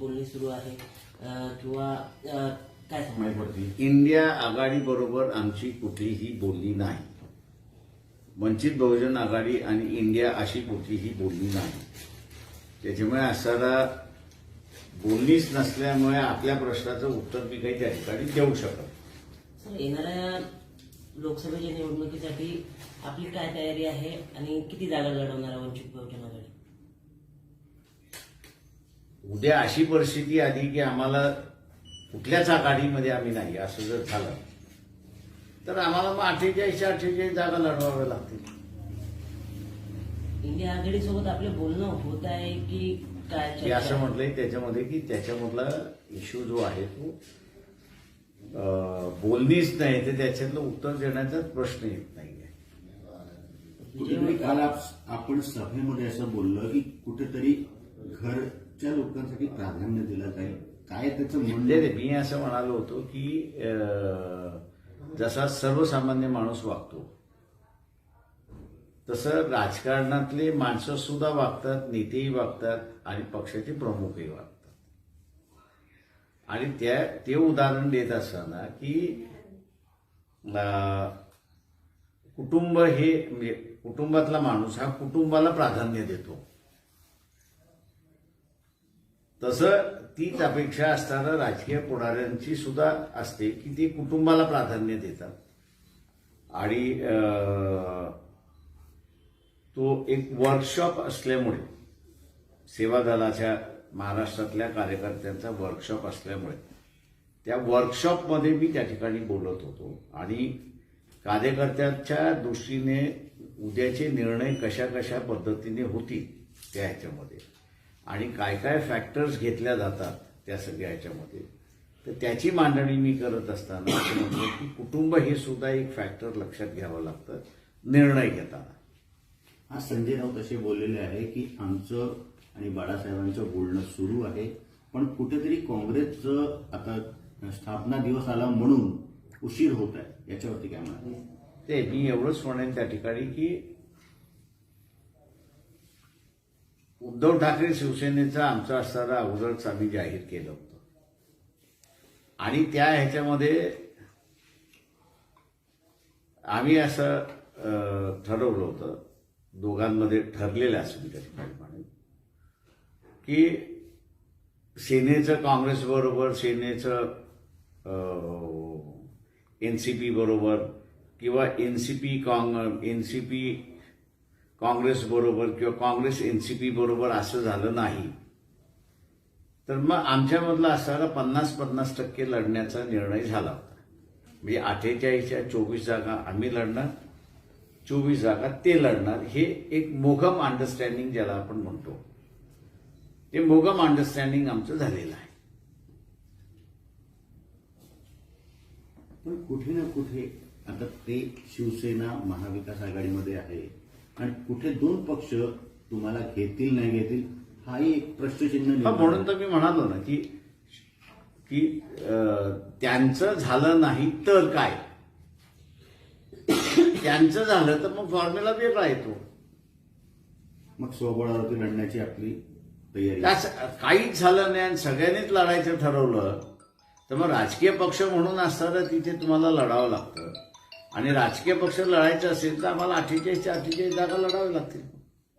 बोलणी सुरू आहे किंवा काय सांगा? इंडिया आघाडी बरोबर आमची कुठलीही बोलणी नाही. वंचित बहुजन आघाडी आणि इंडिया अशी कुठलीही बोलणी नाही. त्याच्यामुळे असणारा बोलणीच नसल्यामुळे आपल्या प्रश्नाचं उत्तर मी काही त्या ठिकाणी देऊ शकत सर येणाऱ्या लोकसभेच्या निवडणुकीसाठी आपली काय तयारी आहे आणि किती जागा लढवणार आहे वंचित बहुजन आघाडी? उद्या अशी परिस्थिती आली की आम्हाला कुठल्याच आघाडीमध्ये आम्ही नाही असं जर झालं तर आम्हाला मग अठ्ठेचाळीसच्या अठ्ठेचाळीस जागा लढवाव्या लागतील इंडिया आघाडी सोबत आपलं बोलणं होत आहे की काय मी असं आहे? म्हटलंय त्याच्यामध्ये की त्याच्यामधला इश्यू जो आहे तो अं, बोलणीच नाही तर त्याच्यातलं उत्तर देण्याचा प्रश्न येत नाहीये कुठेतरी काल आप- आपण सभेमध्ये असं बोललं की कुठेतरी घरच्या लोकांसाठी प्राधान्य दिलं जाईल. काय त्याचं म्हणजे मी असं म्हणालो होतो की जसा सर्वसामान्य माणूस वागतो तसं राजकारणातले माणसं सुद्धा वागतात नेतेही वागतात आणि पक्षाचे प्रमुखही वागतात. आणि त्या ते उदाहरण देत असताना की कुटुंब हे म्हणजे कुटुंबातला माणूस हा कुटुंबाला प्राधान्य देतो. तसं तीच अपेक्षा असताना राजकीय पुढाऱ्यांची सुद्धा असते की ते कुटुंबाला प्राधान्य देतात. आणि तो एक वर्कशॉप असल्यामुळे सेवा दलाच्या महाराष्ट्रातल्या कार्यकर्त्यांचा वर्कशॉप असल्यामुळे त्या वर्कशॉपमध्ये मी त्या ठिकाणी बोलत होतो. आणि कार्यकर्त्यांच्या दृष्टीने उद्याचे निर्णय कशा कशा पद्धतीने होतील त्या ह्याच्यामध्ये. आणि काय काय फॅक्टर्स घेतल्या जातात त्या सगळ्या ह्याच्यामध्ये. तर त्याची मांडणी मी करत असताना असं म्हटलं की कुटुंब हे सुद्धा एक फॅक्टर लक्षात घ्यावं लागतं निर्णय घेताना. हा संजय राऊत असे बोललेले आहे की आमचं आणि बाळासाहेबांचं बोलणं सुरू आहे पण कुठेतरी काँग्रेसचं आता स्थापना दिवस आला म्हणून उशीर होत आहे. याच्यावरती काय म्हणा ते मी एवढंच म्हणेन त्या ठिकाणी की उद्धव ठाकरे शिवसेनेचा आमचा असताना अगोदरच आम्ही जाहीर केलं होतं. आणि त्या ह्याच्यामध्ये आम्ही असं ठरवलं होतं दोघांमध्ये ठरलेलं असं मी की सेनेचं काँग्रेस बरोबर सेनेचं एन सी पी बरोबर किंवा एन सी पी काँग एन सी पी काँग्रेस बरोबर किंवा काँग्रेस एन सी पी बरोबर असं झालं नाही. तर मग आमच्यामधला असणारा पन्नास पन्नास टक्के लढण्याचा निर्णय झाला होता. म्हणजे अठ्ठेचाळीसच्या चोवीस जागा आम्ही लढणार चोवीस जागा ते लढणार हे एक मोघम अंडरस्टँडिंग ज्याला आपण म्हणतो. ते मोघम अंडरस्टँडिंग आमचं झालेलं आहे. पण कुठे ना कुठे आता ते शिवसेना महाविकास आघाडीमध्ये आहे. आणि कुठे दोन पक्ष तुम्हाला घेतील नाही घेतील हाही एक प्रश्नचिन्ह म्हणून तर मी म्हणालो ना की की त्यांचं झालं नाही तर काय? त्यांचं झालं तर मग फॉर्म्युला वेगळा येतो. मग स्वबळावरती लढण्याची आपली तयारी. काहीच झालं नाही आणि सगळ्यांनीच लढायचं ठरवलं तर मग राजकीय पक्ष म्हणून असताना तिथे तुम्हाला लढावं लागतं. आणि राजकीय पक्ष लढायचं असेल तर आम्हाला अठ्ठेचाळीसच्या अठ्ठेचाळीस जागा लढाव्या लागतील.